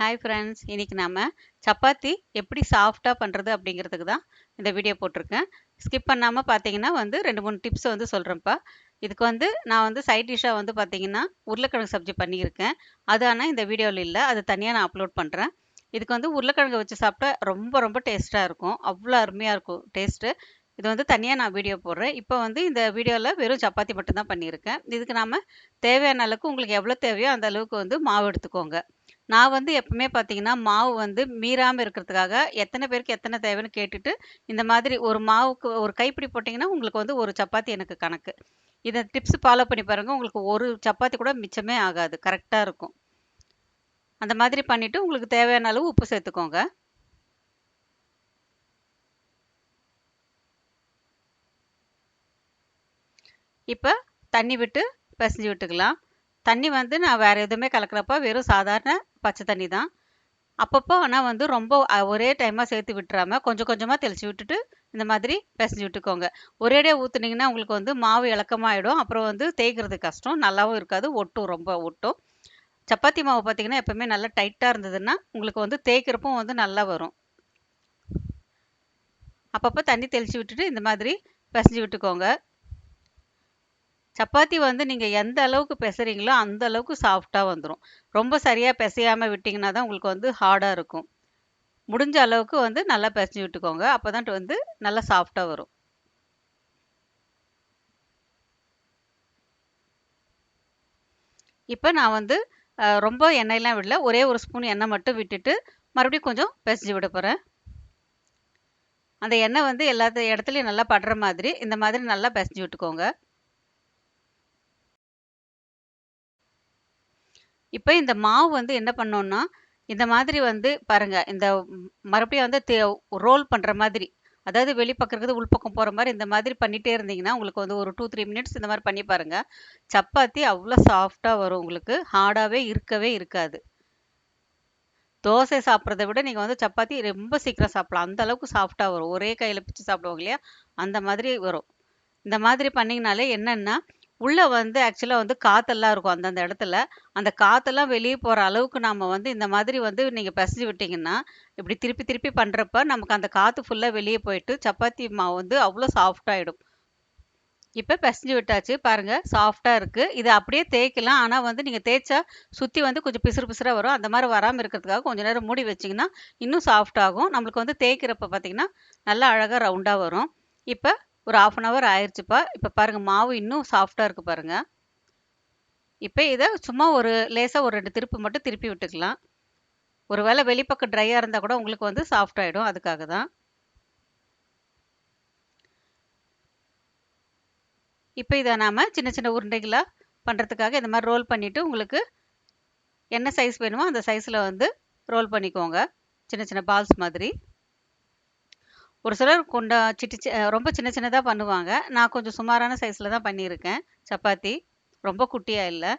Hi friends இன்னைக்கு நாம் சப்பாத்தி எப்படி சாஃப்டாக பண்ணுறது அப்படிங்கிறதுக்கு தான் இந்த வீடியோ போட்டிருக்கேன். ஸ்கிப் பண்ணாமல் பார்த்தீங்கன்னா வந்து ரெண்டு மூணு டிப்ஸ் வந்து சொல்கிறேன்ப்பா இதுக்கு வந்து நான் வந்து சைட் டிஷ்ஷாக வந்து பார்த்தீங்கன்னா உருளைக்கிழங்கு சப்ஜி பண்ணியிருக்கேன். அது ஆனால் இந்த வீடியோவில் இல்லை அது தனியாக நான் அப்லோட் பண்ணுறேன் இதுக்கு வந்து உருளைக்கிழங்கு வச்சு சாப்பிட்டா ரொம்ப ரொம்ப டேஸ்ட்டாக இருக்கும். அவ்வளோ அருமையாக இருக்கும் டேஸ்ட்டு இது வந்து தனியாக நான் வீடியோ போடுறேன். இப்போ வந்து இந்த வீடியோவில் வெறும் சப்பாத்தி மட்டும்தான் பண்ணியிருக்கேன். இதுக்கு நாம் தேவையான அளவுக்கு உங்களுக்கு எவ்வளோ தேவையோ அந்த அளவுக்கு வந்து மாவு எடுத்துக்கோங்க. நான் வந்து எப்பவுமே பார்த்தீங்கன்னா மாவு வந்து மீறாமல் இருக்கிறதுக்காக எத்தனை பேருக்கு எத்தனை தேவைன்னு கேட்டுட்டு இந்த மாதிரி ஒரு மாவுக்கு ஒரு கைப்பிடி போட்டிங்கன்னா உங்களுக்கு வந்து ஒரு சப்பாத்தி எனக்கு கணக்கு. இதை டிப்ஸ் ஃபாலோ பண்ணி பாருங்கள் உங்களுக்கு ஒரு சப்பாத்தி கூட மிச்சமே ஆகாது. கரெக்டாக இருக்கும். அந்த மாதிரி பண்ணிவிட்டு உங்களுக்கு தேவையான அளவு உப்பு சேர்த்துக்கோங்க. இப்போ தண்ணி விட்டு பிசைஞ்சு விட்டுக்கலாம். தண்ணி வந்து நான் வேறு எதுவுமே கலக்கிறப்ப வெறும் சாதாரண பச்சை தண்ணி தான். அப்பப்போ ஆனால் வந்து ரொம்ப ஒரே டைமாக சேர்த்து விட்டுறாமல் கொஞ்சம் கொஞ்சமாக தெளித்து விட்டுட்டு இந்த மாதிரி பிசைஞ்சு விட்டுக்கோங்க. ஒரேடியாக ஊற்றுனீங்கன்னா உங்களுக்கு வந்து மாவு இலக்கமாகிடும் அப்புறம் வந்து தேய்க்கிறது கஷ்டம். நல்லாவும் இருக்காது. ஒட்டும் ரொம்ப ஒட்டும். சப்பாத்தி மாவு பார்த்தீங்கன்னா எப்போவுமே நல்லா டைட்டாக இருந்ததுன்னா உங்களுக்கு வந்து தேய்க்கிறப்பும் வந்து நல்லா வரும். அப்பப்போ தண்ணி தெளித்து விட்டுட்டு இந்த மாதிரி பிசைஞ்சு விட்டுக்கோங்க. சப்பாத்தி வந்து நீங்கள் எந்த அளவுக்கு பிசைறீங்களோ அந்த அளவுக்கு சாஃப்டாக வந்துடும் ரொம்ப சரியாக பிசையாமல் விட்டிங்கன்னா தான் உங்களுக்கு வந்து ஹார்டாக இருக்கும். முடிஞ்ச அளவுக்கு வந்து நல்லா பிசைஞ்சு விட்டுக்கோங்க. அப்போ தான் வந்து நல்லா சாஃப்டாக வரும். இப்போ நான் வந்து ரொம்ப எண்ணெயெலாம் விடல. ஒரே ஒரு ஸ்பூன் எண்ணெய் மட்டும் விட்டுட்டு மறுபடியும் கொஞ்சம் பிசைஞ்சு விட போகிறேன் அந்த எண்ணெய் வந்து எல்லாத்த இடத்துலையும் நல்லா படுற மாதிரி இந்த மாதிரி நல்லா பிசைஞ்சு விட்டுக்கோங்க. இப்போ இந்த மாவு வந்து என்ன பண்ணோம்னா இந்த மாதிரி வந்து பாருங்க இந்த மறுபடியும் வந்து ரோல் பண்ணுற மாதிரி அதாவது வெளிப்பக்கம் இருக்கிறது உள்பக்கம் போகிற மாதிரி இந்த மாதிரி பண்ணிகிட்டே இருந்தீங்கன்னா உங்களுக்கு வந்து ஒரு டூ த்ரீ மினிட்ஸ் இந்த மாதிரி பண்ணி பாருங்கள் சப்பாத்தி அவ்வளோ சாஃப்டாக வரும் உங்களுக்கு ஹார்டாகவே இருக்கவே இருக்காது. தோசை சாப்பிட்றத விட நீங்கள் வந்து சப்பாத்தி ரொம்ப சீக்கிரம் சாப்பிடலாம். அந்த அளவுக்கு சாஃப்டாக வரும். ஒரே கையில் பிச்சு சாப்பிடுவோம் இல்லையா? அந்த மாதிரி வரும். இந்த மாதிரி பண்ணிங்கனாலே என்னென்னா உள்ளே வந்து ஆக்சுவலாக வந்து காற்றெல்லாம் இருக்கும் அந்தந்த இடத்துல. அந்த காற்றெல்லாம் வெளியே போகிற அளவுக்கு நாம் வந்து இந்த மாதிரி வந்து நீங்கள் பிசைஞ்சு விட்டிங்கன்னா இப்படி திருப்பி திருப்பி பண்ணுறப்ப நமக்கு அந்த காற்று ஃபுல்லாக வெளியே போயிட்டு சப்பாத்தி மாவு வந்து அவ்வளோ சாஃப்டாகிடும் இப்போ பிசைஞ்சு விட்டாச்சு பாருங்கள் சாஃப்டாக இருக்குது இதை அப்படியே தேய்க்கலாம். ஆனால் வந்து நீங்கள் தேய்ச்சா சுற்றி வந்து கொஞ்சம் பிசுறு பிசுறாக வரும். அந்த மாதிரி வராமல் இருக்கிறதுக்காக கொஞ்சம் நேரம் மூடி வச்சிங்கன்னா இன்னும் சாஃப்டாகும் நம்மளுக்கு வந்து தேய்க்கிறப்ப பார்த்திங்கன்னா நல்லா அழகாக ரவுண்டாக வரும். இப்போ ஒரு ஆஃப் அன் ஹவர் ஆயிடுச்சுப்பா இப்போ பாருங்கள் மாவு இன்னும் சாஃப்டாக இருக்குது பாருங்கள் இப்போ இதை சும்மா ஒரு லேசாக ஒரு ரெண்டு திருப்பு மட்டும் திருப்பி விட்டுக்கலாம். ஒரு வேளை வெளிப்பக்கம் ட்ரையாக இருந்தால் கூட உங்களுக்கு வந்து சாஃப்ட் ஆகிடும் அதுக்காக தான். இப்போ இதை நாம் சின்ன சின்ன உருண்டைகளாக பண்ணுறதுக்காக இந்த மாதிரி ரோல் பண்ணிவிட்டு உங்களுக்கு என்ன சைஸ் வேணுமோ அந்த சைஸில் வந்து ரோல் பண்ணிக்கோங்க. சின்ன சின்ன பால்ஸ் மாதிரி. ஒரு சிலர் கொண்டா சிட்டி ரொம்ப சின்ன சின்னதாக பண்ணுவாங்க. நான் கொஞ்சம் சுமாரான சைஸில் தான் பண்ணியிருக்கேன். சப்பாத்தி ரொம்ப குட்டியாக இல்லை.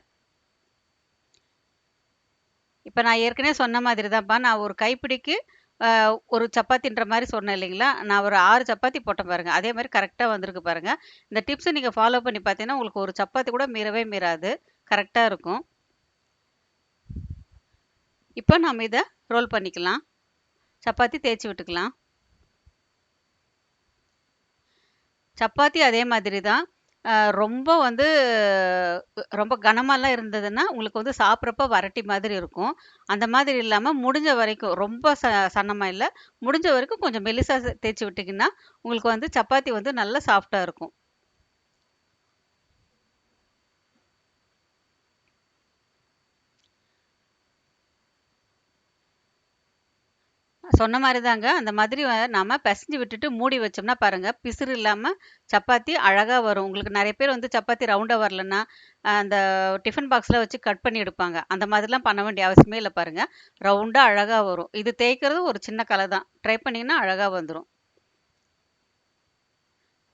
இப்போ நான் ஏற்கனவே சொன்ன மாதிரி தான்ப்பா. நான் ஒரு கைப்பிடிக்கு ஒரு சப்பாத்தின்ற மாதிரி சொன்னேன் இல்லைங்களா? நான் ஒரு ஆறு சப்பாத்தி போட்டேன் பாருங்கள் அதே மாதிரி கரெக்டாக வந்திருக்கு பாருங்கள் இந்த டிப்ஸை நீங்கள் ஃபாலோ பண்ணி பார்த்தீங்கன்னா உங்களுக்கு ஒரு சப்பாத்தி கூட மீறவே மீறாது. கரெக்டாக இருக்கும். இப்போ நம்ம இதை ரோல் பண்ணிக்கலாம். சப்பாத்தி தேய்ச்சி விட்டுக்கலாம். சப்பாத்தி அதே மாதிரி தான். ரொம்ப வந்து ரொம்ப கனமாலாம் இருந்ததுன்னா உங்களுக்கு வந்து சாப்பிட்றப்ப வரட்டி மாதிரி இருக்கும். அந்த மாதிரி இல்லாமல் முடிஞ்ச வரைக்கும் ரொம்ப ச சன்னமாக இல்லை முடிஞ்ச வரைக்கும் கொஞ்சம் மெலிசாக தேய்ச்சி விட்டிங்கன்னா உங்களுக்கு வந்து சப்பாத்தி வந்து நல்லா சாஃப்டாக இருக்கும். சொன்ன மாதிரி தாங்க அந்த மாதிரி நாம் பிசைஞ்சு விட்டுட்டு மூடி வச்சோம்னா பாருங்கள் பிசுறு இல்லாமல் சப்பாத்தி அழகாக வரும். உங்களுக்கு நிறைய பேர் வந்து சப்பாத்தி ரவுண்டாக வரலன்னா அந்த டிஃபன் பாக்ஸில் வச்சு கட் பண்ணி எடுப்பாங்க. அந்த மாதிரிலாம் பண்ண வேண்டிய அவசியமே இல்லை பாருங்கள் ரவுண்டாக அழகாக வரும். இது தேய்க்கிறது ஒரு சின்ன கலை தான். ட்ரை பண்ணிங்கன்னா அழகாக வந்துடும்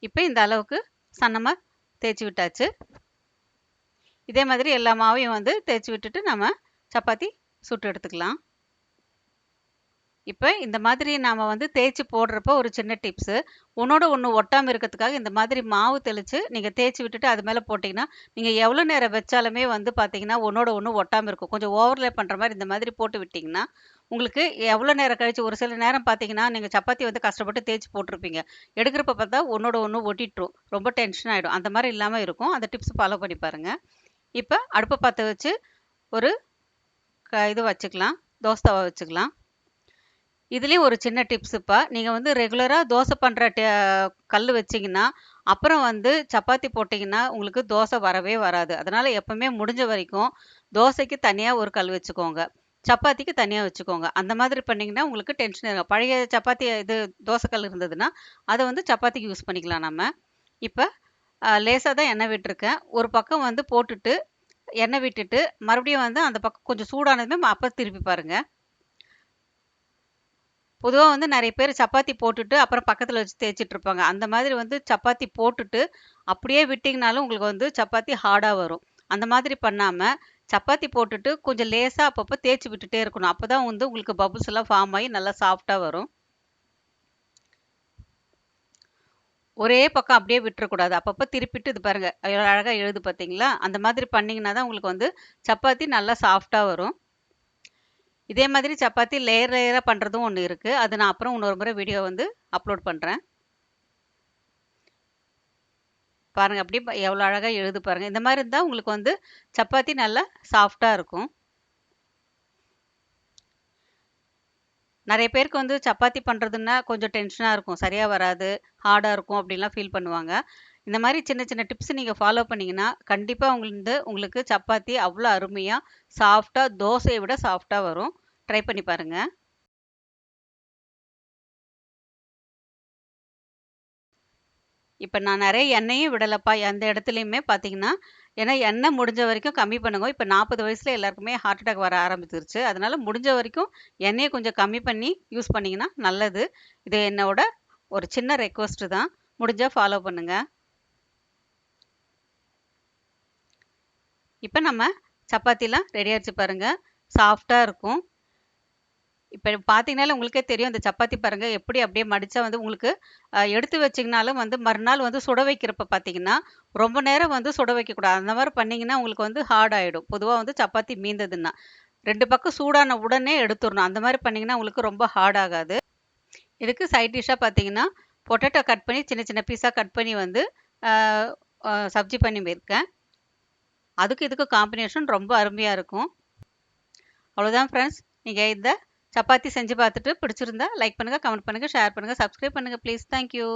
இப்போ இந்த அளவுக்கு சன்னமாக தேய்ச்சி விட்டாச்சு. இதே மாதிரி எல்லா மாவையும் வந்து தேய்ச்சி விட்டுட்டு நம்ம சப்பாத்தி சுட்டு எடுத்துக்கலாம். இப்போ இந்த மாதிரி நாம் வந்து தேய்ச்சி போடுறப்போ ஒரு சின்ன டிப்ஸு ஒன்றோட ஒன்று ஒட்டாமல் இருக்கிறதுக்காக இந்த மாதிரி மாவு தெளித்து நீங்கள் தேய்ச்சி விட்டுட்டு அது மேலே போட்டிங்கன்னா நீங்கள் எவ்வளோ நேரம் வச்சாலுமே வந்து பார்த்தீங்கன்னா ஒன்றோட ஒன்று ஒட்டாமல் இருக்கும். கொஞ்சம் ஓவர்லே பண்ணுற மாதிரி இந்த மாதிரி போட்டு விட்டிங்கன்னா உங்களுக்கு எவ்வளோ நேரம் கழிச்சு ஒரு சில நேரம் பார்த்தீங்கன்னா நீங்கள் சப்பாத்தி வந்து கஷ்டப்பட்டு தேய்ச்சி போட்டிருப்பீங்க. எடுக்கிறப்ப பார்த்தா ஒன்றோட ஒன்று ஒட்டிட்டுரும் ரொம்ப டென்ஷன் ஆகிடும் அந்த மாதிரி இல்லாமல் இருக்கும். அந்த டிப்ஸ் ஃபாலோ பண்ணி பாருங்கள் இப்போ அடுப்பை பற்ற வச்சு ஒரு க இது வச்சுக்கலாம். தோஸ்தாவை வச்சுக்கலாம். இதுலேயும் ஒரு சின்ன டிப்ஸுப்பா நீங்கள் வந்து ரெகுலராக தோசை பண்ணுற கல் வச்சிங்கன்னா அப்புறம் வந்து சப்பாத்தி போட்டிங்கன்னா உங்களுக்கு தோசை வரவே வராது. அதனால் எப்போவுமே முடிஞ்ச வரைக்கும் தோசைக்கு தனியாக ஒரு கல் வச்சுக்கோங்க. சப்பாத்திக்கு தனியாக வச்சுக்கோங்க. அந்த மாதிரி பண்ணிங்கன்னா உங்களுக்கு டென்ஷன் இருக்கும் பழைய சப்பாத்தி இது தோசைக்கல் இருந்ததுன்னா அதை வந்து சப்பாத்திக்கு யூஸ் பண்ணிக்கலாம் நம்ம இப்போ லேசாக தான் எண்ணெய் விட்டுருக்கேன். ஒரு பக்கம் வந்து போட்டுட்டு எண்ணெய் விட்டுட்டு மறுபடியும் வந்து அந்த பக்கம் கொஞ்சம் சூடானதுமே அப்போ திருப்பி பாருங்கள் பொதுவாக வந்து நிறைய பேர் சப்பாத்தி போட்டுட்டு அப்புறம் பக்கத்தில் வச்சு தேய்ச்சிட்டு இருப்பாங்க அந்த மாதிரி வந்து சப்பாத்தி போட்டுட்டு அப்படியே விட்டிங்கனாலும் உங்களுக்கு வந்து சப்பாத்தி ஹார்டாக வரும். அந்த மாதிரி பண்ணாமல் சப்பாத்தி போட்டுட்டு கொஞ்சம் லேசாக அப்பப்போ தேய்ச்சி விட்டுட்டே இருக்கணும். அப்போ தான் வந்து உங்களுக்கு பபுள்ஸ் எல்லாம் ஃபார்ம் ஆகி நல்லா சாஃப்டாக வரும். ஒரே பக்கம் அப்படியே விட்டுறக்கூடாது. அப்பப்போ திருப்பிட்டு இது பாருங்கள் அழகாக எழுது பார்த்தீங்களா? அந்த மாதிரி பண்ணிங்கன்னா தான் உங்களுக்கு வந்து சப்பாத்தி நல்லா சாஃப்டாக வரும். இதே மாதிரி சப்பாத்தி லேயர் லேயராக பண்ணுறதும் ஒன்று இருக்குது அது நான் அப்புறம் இன்னொரு முறை வீடியோ வந்து அப்லோட் பண்ணுறேன் பாருங்கள் அப்படி எவ்வளோ அழகாக எழுது பாருங்கள் இந்த மாதிரி இருந்தால் உங்களுக்கு வந்து சப்பாத்தி நல்லா சாஃப்டாக இருக்கும். நிறைய பேருக்கு வந்து சப்பாத்தி பண்ணுறதுன்னா கொஞ்சம் டென்ஷனாக இருக்கும். சரியாக வராது ஹார்டாக இருக்கும் அப்படின்லாம் ஃபீல் பண்ணுவாங்க. இந்த மாதிரி சின்ன சின்ன டிப்ஸ் நீங்கள் ஃபாலோ பண்ணிங்கன்னா கண்டிப்பாக உங்களுக்கு உங்களுக்கு சப்பாத்தி அவ்வளோ அருமையாக சாஃப்டாக தோசையை விட சாஃப்டாக வரும். ட்ரை பண்ணி பாருங்கள் இப்போ நான் நிறைய எண்ணெயும் விடலைப்பா. எந்த இடத்துலையுமே பார்த்தீங்கன்னா ஏன்னா எண்ணெய் முடிஞ்ச வரைக்கும் கம்மி பண்ணுங்க. இப்போ நாற்பது வயசில் எல்லாருக்குமே ஹார்ட் அட்டாக் வர ஆரம்பிச்சிருச்சு. அதனால் முடிஞ்ச வரைக்கும் எண்ணெயை கொஞ்சம் கம்மி பண்ணி யூஸ் பண்ணிங்கன்னா நல்லது. இது என்னோட ஒரு சின்ன ரெக்வஸ்ட்டு தான். முடிஞ்சால் ஃபாலோ பண்ணுங்கள் இப்போ நம்ம சப்பாத்திலாம் ரெடி ஆகிடுச்சு பாருங்கள் சாஃப்டாக இருக்கும். இப்போ பார்த்தீங்கனாலே உங்களுக்கே தெரியும் இந்த சப்பாத்தி பாருங்கள் எப்படி அப்படியே மடித்தா வந்து உங்களுக்கு எடுத்து வச்சிங்கனாலும் வந்து மறுநாள் வந்து சுட வைக்கிறப்ப பார்த்தீங்கன்னா ரொம்ப நேரம் வந்து சுட வைக்கக்கூடாது. அந்த மாதிரி பண்ணிங்கன்னா உங்களுக்கு வந்து ஹார்ட் ஆகிடும் பொதுவாக வந்து சப்பாத்தி மீந்ததுன்னா. ரெண்டு பக்கம் சூடான உடனே எடுத்துடணும். அந்த மாதிரி பண்ணிங்கன்னா உங்களுக்கு ரொம்ப ஹார்ட் ஆகாது. இதுக்கு சைட் டிஷ்ஷாக பார்த்தீங்கன்னா பொட்டேட்டோ கட் பண்ணி சின்ன சின்ன பீஸாக கட் பண்ணி வந்து சப்ஜி பண்ணி இருக்கேன் அதுக்கு இதுக்கு காம்பினேஷன் ரொம்ப அருமையாக இருக்கும். அவ்வளோதான் ஃப்ரெண்ட்ஸ் நீங்கள் இந்த சப்பாத்தி செஞ்சு பார்த்துட்டு பிடிச்சிருந்தா லைக் பண்ணுங்கள் கமெண்ட் பண்ணுங்கள் ஷேர் பண்ணுங்கள் சப்ஸ்கிரைப் பண்ணுங்கள் ப்ளீஸ் தேங்க்யூ